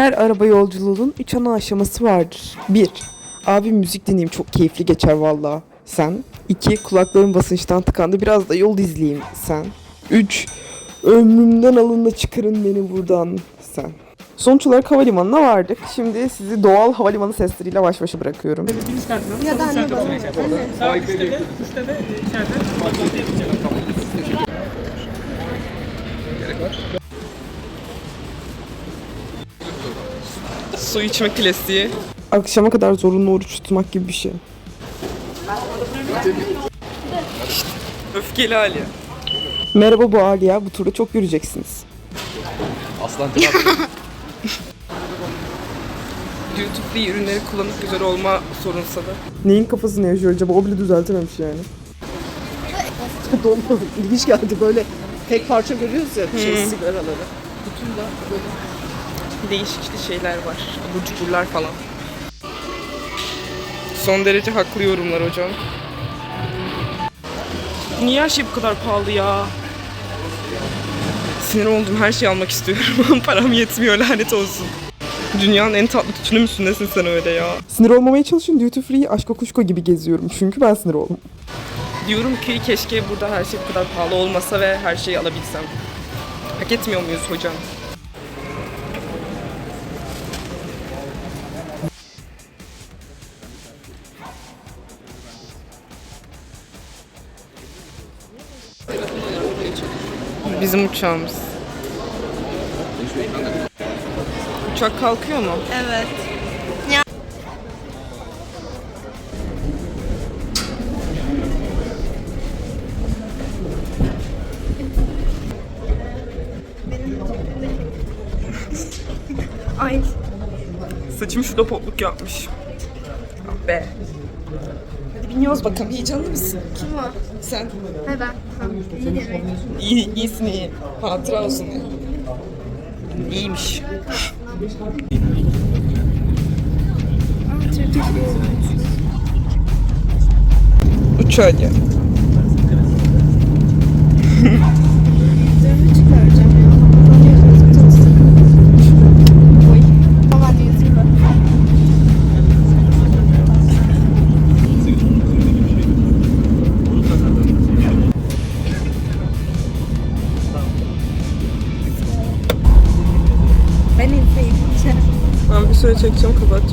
Her araba yolculuğunun üç ana aşaması vardır. 1. Abi müzik dinleyeyim çok keyifli geçer valla. Sen. 2. Kulaklarım basınçtan tıkandı biraz da yol izleyeyim. Sen. 3. Ömrümden alın da çıkarın beni buradan. Sen. Sonuç olarak havalimanına vardık. Şimdi sizi doğal havalimanı sesleriyle baş başa bırakıyorum. Ya da anne baba. Su içme klasiği. Akşama kadar zorunlu oruç tutmak gibi bir şey. Öfkeli Ali. Merhaba bu Aliye. Bu turda çok göreceksiniz. Aslan YouTube ürünleri kullanıp güzel olma sorunsa da. Neyin kafasını yaşıyor acaba? O bile düzeltememiş yani. Donma ilginç geldi böyle tek parça görüyoruz ya şey sigaraları. Bütün de böyle Değişik şeyler var. Abur cuburlar falan. Son derece haklı yorumlar hocam. Niye her şey bu kadar pahalı ya? Sinir oldum. Her şeyi almak istiyorum. Param yetmiyor lanet olsun. Dünyanın en tatlı tütünü müsün nesin sen öyle ya? Sinir olmamaya çalışın. Duty free aşk kuşko gibi geziyorum. Çünkü ben sinir oldum. Diyorum ki keşke burada her şey bu kadar pahalı olmasa ve her şeyi alabilsem. Hak etmiyor muyuz hocam? Bizim uçağımız. Uçak kalkıyor mu? Evet. Ay. Saçım şurada potluk yapmış. Ah be. Biniyoruz bakalım. Heyecanlı mısın? Kim o? Sen. Ha ben. Tamam. İyi demek. İyi, iyisin iyi. Hatıra olsun. ya. İyiymiş. Uçağa gel. Ben bir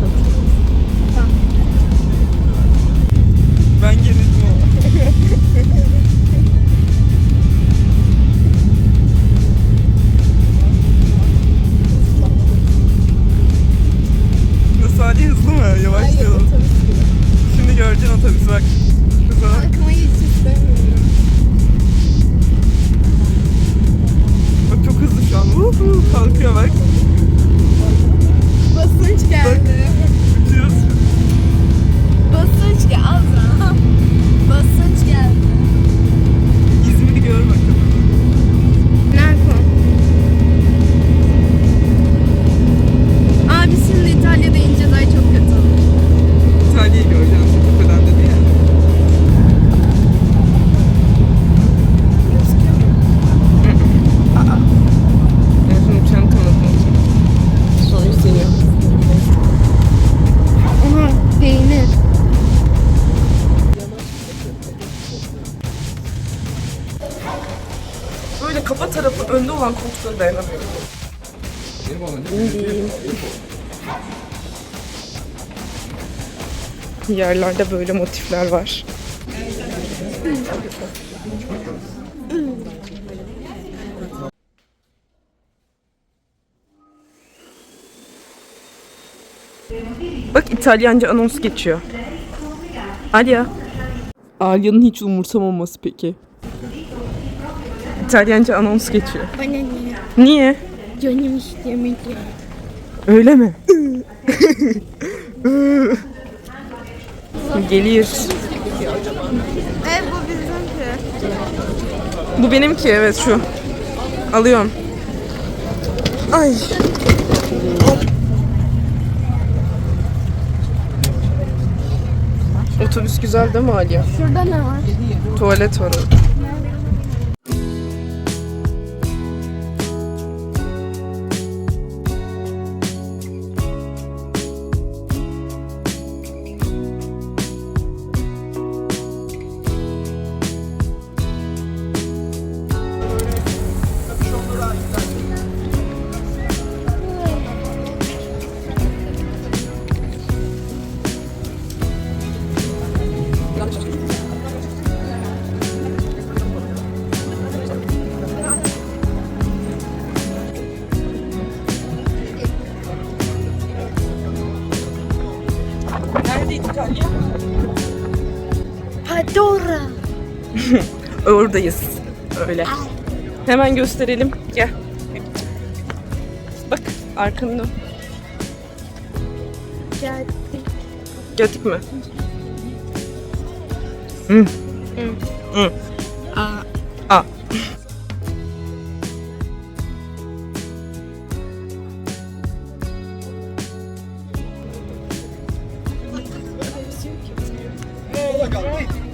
koltuklara dayanamıyorum. Yerlerde böyle motifler var. Bak İtalyanca anons geçiyor. Alya. Alya'nın hiç umursamaması peki. İtalyanca anons geçiyor. Bana niye? Niye? Canım istemedi. Öyle mi? Geliyor. E bu bizimki. Bu benimki evet şu. Alıyorum. Ay. Otobüs güzel değil mi Aliye? Şurada ne var? Tuvalet var orada. Padora. Oradayız. Öyle. Hemen gösterelim. Gel. Bak arkanı dön. Geldik. Geldik mi? Hı. Hı. Aa.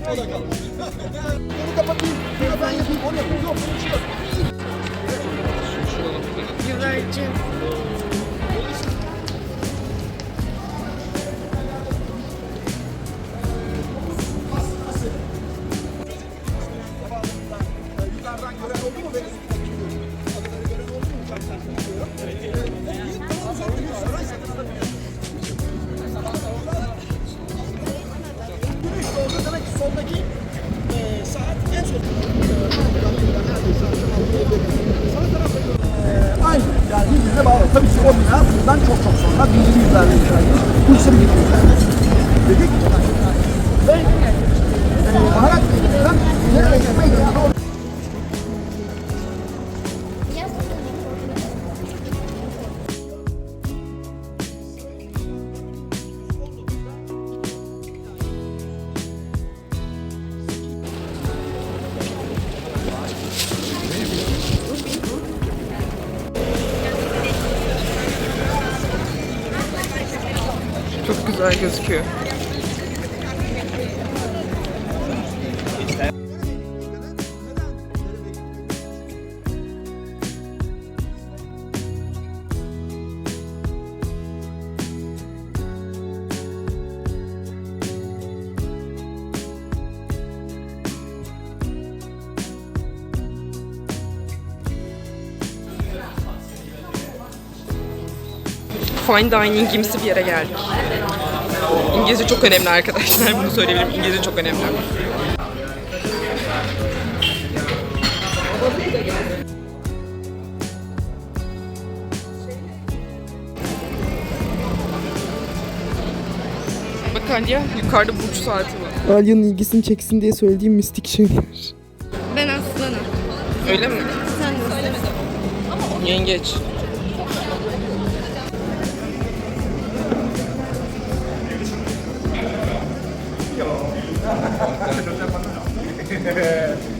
A. Güvercin. Yani birbirine bağlı. Tabii ki o bina bundan çok çok sonra 1100'lerde inşallah. Bu işleri getiriyor. Dedik. Ve e, baharat verilen nereye gitmeyi güzel gözüküyor. Fine dining gimsi bir yere geldik. İngilizce çok önemli arkadaşlar. Bunu söyleyebilirim. İngilizce çok önemli. Bak Alya yukarıda burç saati var. Alya'nın ilgisini çeksin diye söylediğim mistik şeyler. Ben aslanım. Öyle mi? Sen nasılsın? Yengeç. 这时候再嘿嘿嘿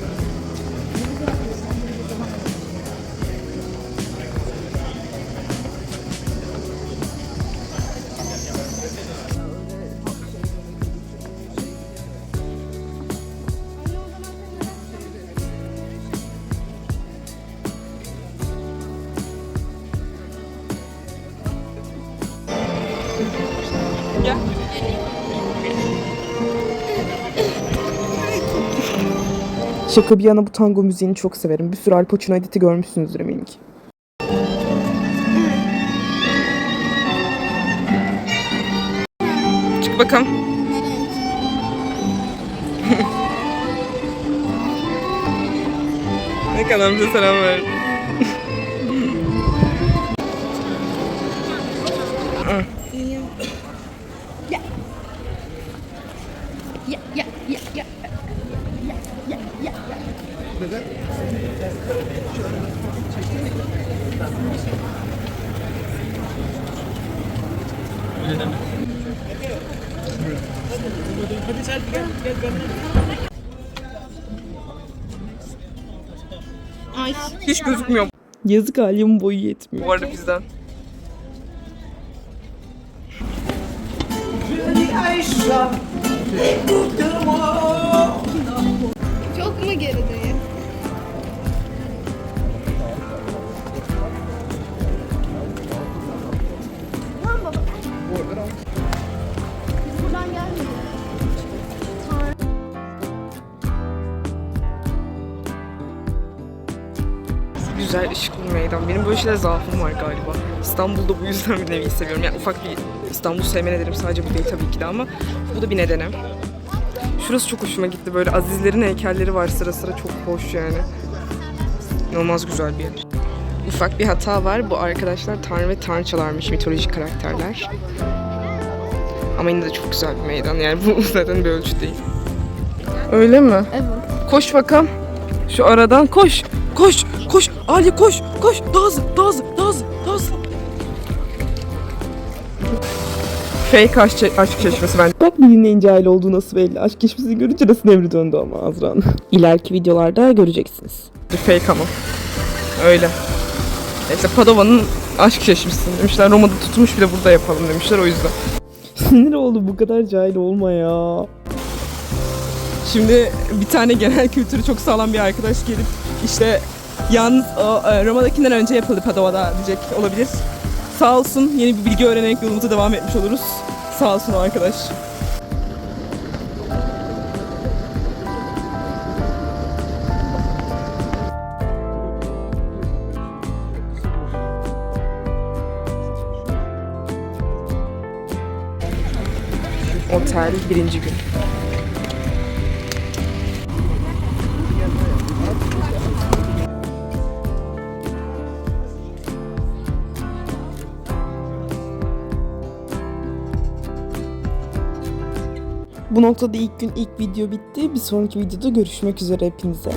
Şaka bir yana bu tango müziğini çok severim. Bir sürü Al Pacino editi görmüşsünüzdür eminim ki. Çık bakalım. ne kadar bize selam verdi. Ya ya ya ya. Ay. Hiç gözükmüyor. Yazık Alya'nın boyu yetmiyor. Bu arada bizden. Çok mu gerideyim? Tamam baba. Buradan gelmiyoruz. Güzel ışıklı meydan. Benim böyle şeyler zaafım var galiba. İstanbul'da bu yüzden bir nevi seviyorum. Yani ufak bir İstanbul sevme nedenim sadece bu değil tabii ki de ama bu da bir nedenim. Şurası çok hoşuma gitti. Böyle Azizlerin heykelleri var sıra sıra çok hoş yani. İnanılmaz güzel bir yer. Ufak bir hata var. Bu arkadaşlar tanrı ve tanrıçalarmış mitolojik karakterler. Ama yine de çok güzel bir meydan yani bu zaten bir ölçü değil. Öyle mi? Evet. Koş bakalım. Şu aradan koş. Koş. Koş. Ali koş. Koş. Daha hızlı. Daha hızlı. Fake aşk, aşk çeşmesi bence. Bak bir dinleyince aile olduğu nasıl belli. Aşk çeşmesini görünce nasıl nevri döndü ama Azra'nın. İleriki videolarda göreceksiniz. Fake ama. Öyle. İşte Padova'nın aşk çeşmesi demişler. Roma'da tutmuş bir de burada yapalım demişler o yüzden. Sinir oldu bu kadar cahil olma ya. Şimdi bir tane genel kültürü çok sağlam bir arkadaş gelip işte yalnız o, e, Roma'dakinden önce yapıldı Padova'da diyecek olabilir. Sağ olsun yeni bir bilgi öğrenerek yolumuza devam etmiş oluruz. Sağ olsun o arkadaş. Otel birinci gün. Bu noktada ilk gün ilk video bitti. Bir sonraki videoda görüşmek üzere hepinize.